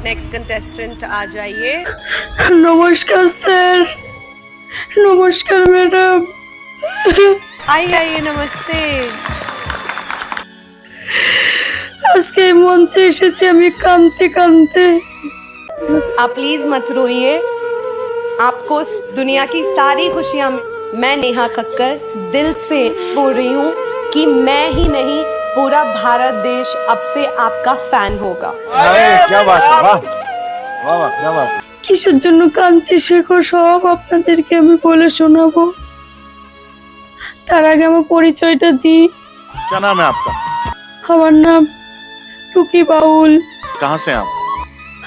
Next contestant आ जाइए নমস্কার sir নমস্কার ম্যাডাম आइए आइए नमस्ते আজকে এই মঞ্চে এসেছি আমি কাঁদতে কাঁদতে आप प्लीज मत रोइए आपको इस दुनिया की सारी खुशियां मैं नेहा कक्कर दिल से बोल रही हूँ कि मैं ही नहीं पूरा भारत देश अब से आपका फैन होगा अरे क्या बात है वाह वाह वाह क्या बात है কিসের জন্য কাঁদছি শেখো সব আপনাদেরকে আমি বলে শোনাবো তার আগে আমার পরিচয়টা দিই क्या नाम है आपका আমার নাম টুকি বাউল कहाँ से हैं आप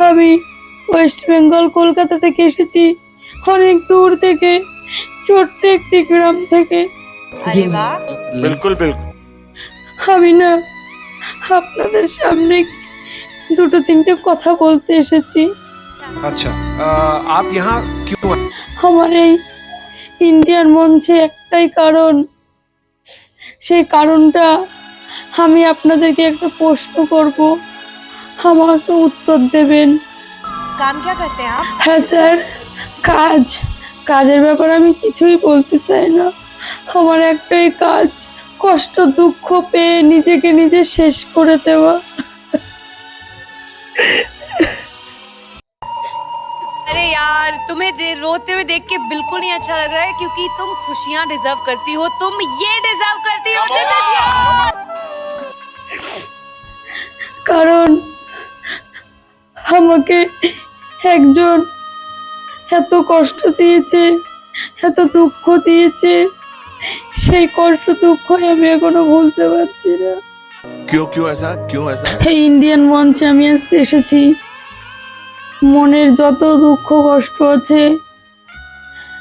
আমি ওয়েস্ট বেঙ্গল কলকাতা থেকে এসেছি অনেক দূর থেকে ছোট্ট একটি গ্রাম থেকে अरे वाह बिल्कुल बिल्कुल আমি না আপনাদের সামনে দুটো তিনটে কথা বলতে এসেছি। আচ্ছা আপ ইহা কিউ আমার এই ইন্ডিয়ান মঞ্চে একটাই কারণ। সেই কারণটা আমি আপনাদেরকে একটা প্রশ্ন করব। আমাকে উত্তর দেবেন। কাম কি করতে আপ? হ্যাঁ স্যার কাজ। কাজের ব্যাপারে আমি কিছুই বলতে চাই না। আমার একটাই কাজ কষ্ট দুঃখ পেয়ে নিজেকে নিজে শেষ করে দেওয়া अरे यार तुम्हें दे- रोते हुए देख के बिल्कुल नहीं अच्छा लग रहा है क्योंकि तुम खुशियां डिजर्व करती हो तुम ये डिजर्व करती हो जिंदगी কারণ আমাকে একজন এত কষ্ট দিয়েছে এত দুঃখ দিয়েছে সেই কষ্ট দুঃখ আমি এখনও ভুলতে পারছি না। কিউ কিউ আসা কিউ আসা হে ইন্ডিয়ান মঞ্চে আমি আজকে এসেছি। মনের যত দুঃখ কষ্ট আছে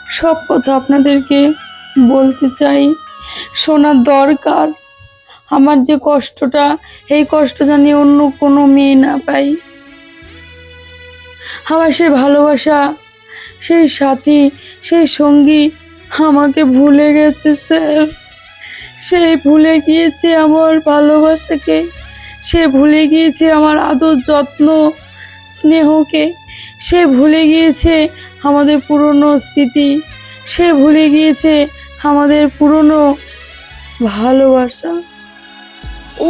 সব কথা আপনাদেরকে বলতে চাই। শোনার দরকার। আমার যে কষ্টটা এই কষ্ট জানি অন্য কোনো মেয়ে না পাই আমার সে ভালোবাসা সেই সাথী সেই সঙ্গী আমাকে ভুলে গেছে স্যার। সে ভুলে গিয়েছে আমার ভালোবাসাকে। সে ভুলে গিয়েছে আমার আদর যত্ন স্নেহকে। সে ভুলে গিয়েছে আমাদের পুরনো স্মৃতি। সে ভুলে গিয়েছে আমাদের পুরনো ভালোবাসা। ও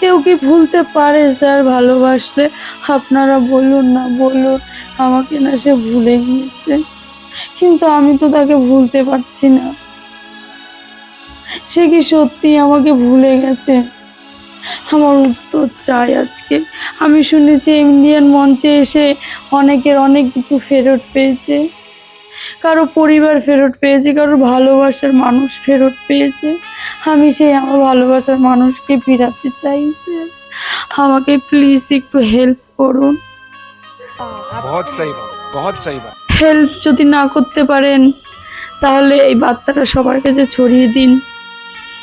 কেউ কি ভুলতে পারে স্যার? ভালোবাসলে আপনারা বলুন না বলুন। আমাকে না সে ভুলে গিয়েছে। কিন্তু আমি তো তাকে ভুলতে পারছি না সে কি সত্যি আমাকে ভুলে গেছে আমার উত্তর চাই আজকে আমি শুনেছি ইন্ডিয়ান মঞ্চে এসে অনেকের অনেক কিছু ফেরত পেয়েছে কারো পরিবার ফেরত পেয়েছে কারো ভালোবাসার মানুষ ফেরত পেয়েছে আমি সেই আমার ভালোবাসার মানুষকে ফিরাতে চাই স্যার আমাকে প্লিজ একটু হেল্প করুন बहुत सही बात बहुत सही बात হেল্প যদি না করতে পারেন তাহলে এই বার্তাটা সবার কাছে ছড়িয়ে দিন।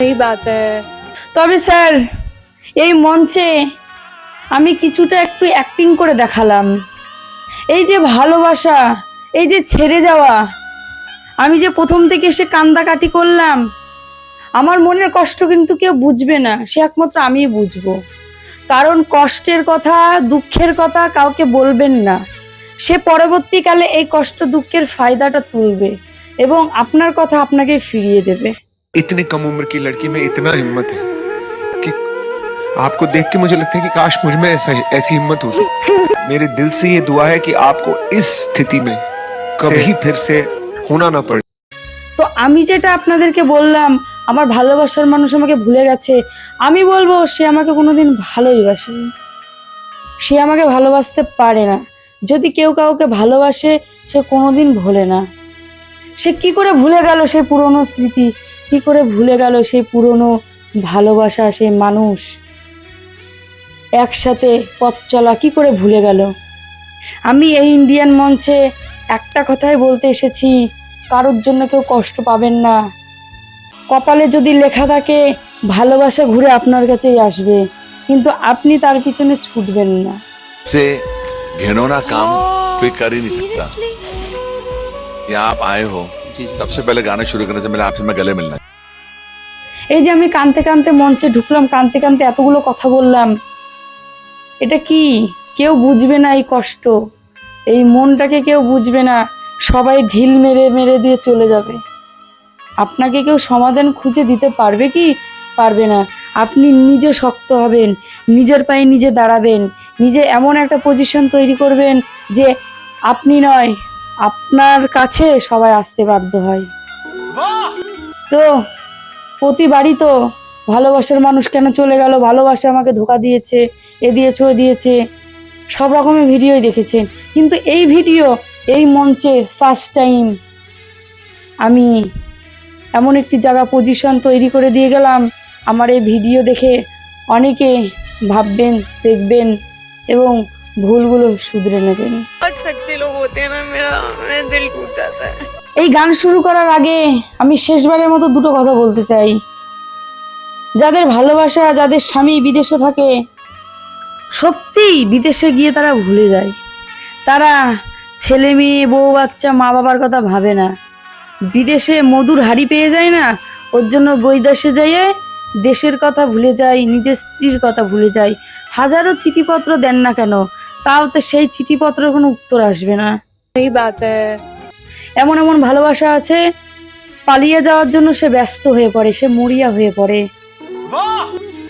এই বাত তবে স্যার এই মঞ্চে আমি কিছুটা একটু অ্যাক্টিং করে দেখালাম। এই যে ভালোবাসা এই যে ছেড়ে যাওয়া আমি যে প্রথম থেকে এসে কান্দাকাটি করলাম আমার মনের কষ্ট কিন্তু কেউ বুঝবে না সে একমাত্র আমিই বুঝব। কারণ কষ্টের কথা দুঃখের কথা কাউকে বলবেন না। সে পরবর্তীকালে এই কষ্ট দুঃখের ফায়দাটা তুলবে এবং আপনার কথা আপনাকে ফিরিয়ে দেবে इतने कम उम्र की लड़की में इतना हिम्मत है कि आपको देख के मुझे लगता है कि काश मुझ में ऐसा ऐसी हिम्मत होती मेरे दिल से ये दुआ है कि आपको इस स्थिति में कभी फिर से होना ना पड़े তো আমি যেটা আপনাদেরকে বললাম আমার ভালোবাসার মানুষ আমাকে ভুলে গেছে আমি বলবো সে আমাকে কোনোদিন ভালোই বাসেনি সে আমাকে ভালোবাসতে পারে না যদি কেউ কাউকে ভালোবাসে, সে কোনোদিন ভোলে না। সে কি করে ভুলে গেল সেই পুরনো স্মৃতি? কি করে ভুলে গেল সেই পুরনো ভালোবাসা সেই মানুষ? একসাথে পথ চলা কি করে ভুলে গেল? আমি এই ইন্ডিয়ান মঞ্চে একটা কথাই বলতে এসেছি, কারোর জন্য কেউ কষ্ট পাবেন না। কপালে যদি লেখা থাকে, ভালোবাসা ঘুরে আপনার কাছেই আসবে, কিন্তু আপনি তার পিছনে ছুটবেন না। से घिनौना काम कोई कर ही नहीं सकता यहाँ आप आए हो सबसे पहले गाना शुरू करने से पहले आपसे मैं गले मिलना এই যে আমি কানতে কানতে মঞ্চে ঢুকলাম কানতে কানতে এতগুলো কথা বললাম এটা কি কেউ বুঝবে না এই কষ্ট এই মনটাকে কেউ বুঝবে না সবাই ঢিল মেরে মেরে দিয়ে চলে যাবে আপনাকে কেউ সমাধান খুঁজে দিতে পারবে কি পারবে না আপনি নিজে শক্ত হবেন, নিজের পায়ে নিজে দাঁড়াবেন, নিজে এমন একটা পজিশন তৈরি করবেন যে আপনি নয়, আপনার কাছে সবাই আসতে বাধ্য হয়। তো প্রতিবারই তো ভালোবাসার মানুষ কেন চলে গেল? ভালোবাসা আমাকে ধোকা দিয়েছে, এ দিয়েছে, ও দিয়েছে। সব রকমের ভিডিওই দেখেছেন। কিন্তু এই ভিডিও, এই মঞ্চে ফার্স্ট টাইম আমি এমন একটি জায়গা পজিশন তৈরি করে দিয়ে গেলাম আমার এই ভিডিও দেখে অনেকে ভাববেন দেখবেন এবং ভুলগুলো শুধরে নেবেন। এই গান শুরু করার আগে আমি শেষবারের মতো দুটো কথা বলতে চাই। যাদের ভালোবাসা যাদের স্বামী বিদেশে থাকে সত্যি বিদেশে গিয়ে তারা ভুলে যায়। তারা ছেলে মেয়ে বউ বাচ্চা মা বাবার কথা ভাবে না। বিদেশে মধুর হাড়ি পেয়ে যায় না ওর জন্য বৈদেশে যাইয়ে দেশের কথা ভুলে যাই নিজের স্ত্রীর কথা ভুলে যাই হাজারো চিঠিপত্র দেন না কেন? তাও তো সেই চিঠিপত্র কোনো উত্তর আসবে না। এই বাতে। এমন এমন ভালোবাসা আছে পালিয়ে যাওয়ার জন্য সে ব্যস্ত হয়ে পড়ে সে মরিয়া হয়ে পড়ে।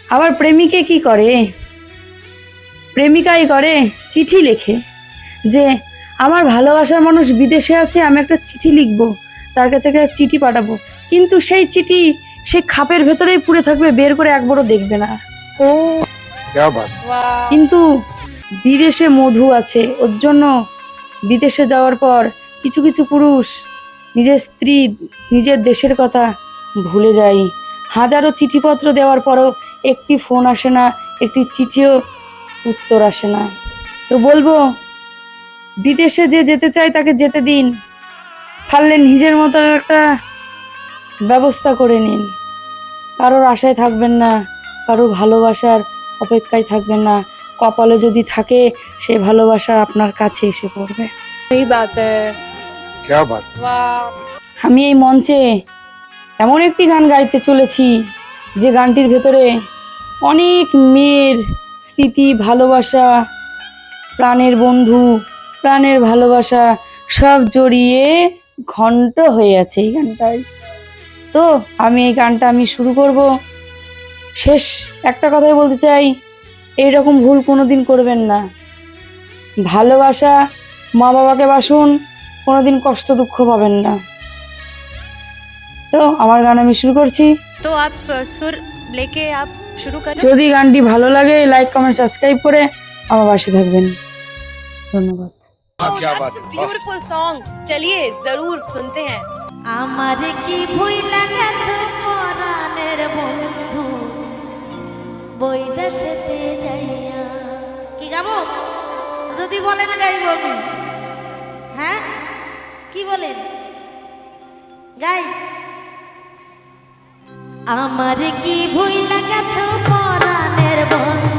আবার প্রেমিকে কি করে? প্রেমিকাই করে চিঠি লেখে যে আমার ভালোবাসার মানুষ বিদেশে আছে আমি একটা চিঠি লিখব তার কাছে একটা চিঠি পাঠাবো। কিন্তু সেই চিঠি সে খাপের ভেতরেই পুড়ে থাকবে বের করে একবারও দেখবে না। ও। কিন্তু বিদেশে মধু আছে ওর জন্য বিদেশে যাওয়ার পর কিছু কিছু পুরুষ নিজের স্ত্রী নিজের দেশের কথা ভুলে যায়। হাজারো চিঠিপত্র দেওয়ার পরও একটি ফোন আসে না একটি চিঠিও উত্তর আসে না। তো বলব বিদেশে যে যেতে চায় তাকে যেতে দিন। পারলে নিজের মতো একটা ব্যবস্থা করে নিন। কারোর আশায় থাকবেন না কারও ভালোবাসার অপেক্ষায় থাকবেন না। কপালে যদি থাকে সে ভালোবাসা আপনার কাছে এসে পড়বে। এই বাত আমি এই মঞ্চে এমন একটি গান গাইতে চলেছি যে গানটির ভেতরে অনেক মেয়ের স্মৃতি ভালোবাসা প্রাণের বন্ধু প্রাণের ভালোবাসা সব জড়িয়ে ঘন্ট হয়ে আছে এই গানটায়। তো আমি এই গানটা আমি শুরু করব শেষ একটা কথাই বলতে চাই এইরকম ভুল কোনোদিন করবেন না ভালোবাসা মা বাবাকে বাসুন কোনোদিন কষ্ট দুঃখ পাবেন না তো আমার গান আমি শুরু করছি तो आप सुर लेके आप शुरू करें যদি গানটি ভালো লাগে লাইক কমেন্ট সাবস্ক্রাইব করে আমার পাশে থাকবেন ধন্যবাদ क्या बात ब्यूटीफुल सॉन्ग चलिए जरूर सुनते हैं আমার কি ভুই লাগাছো পরাণের বন্ধু? বৈদেশেতে যাইয়া কি গাবো? যদি বলেন গাইব আমি। হ্যাঁ? কি বলেন? গাই। আমার কি ভুই লাগাছো পরাণের বন্ধু?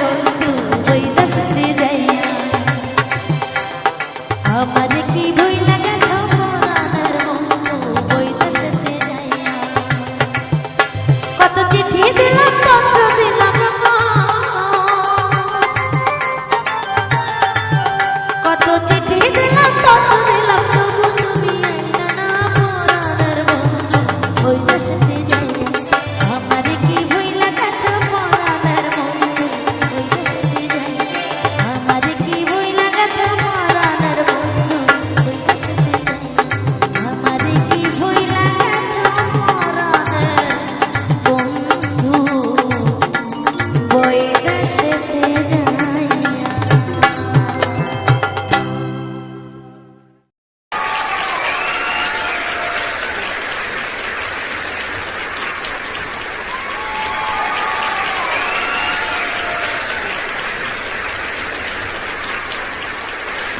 Thank you.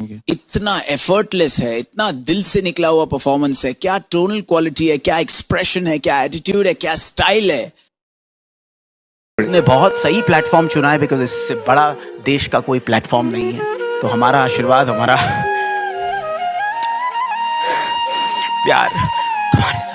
इतना एफर्टलेस है, इतना दिल से निकला हुआ परफॉर्मेंस है। क्या टोनल क्वालिटी है, क्या एक्सप्रेशन है, क्या एटीट्यूड है, क्या स्टाइल है? ने बहुत सही प्लेटफॉर्म चुना है बिकॉज़ इससे बड़ा देश का कोई प्लेटफॉर्म नहीं है। तो हमारा आशीर्वाद, हमारा प्यार, तुम्हारे साथ।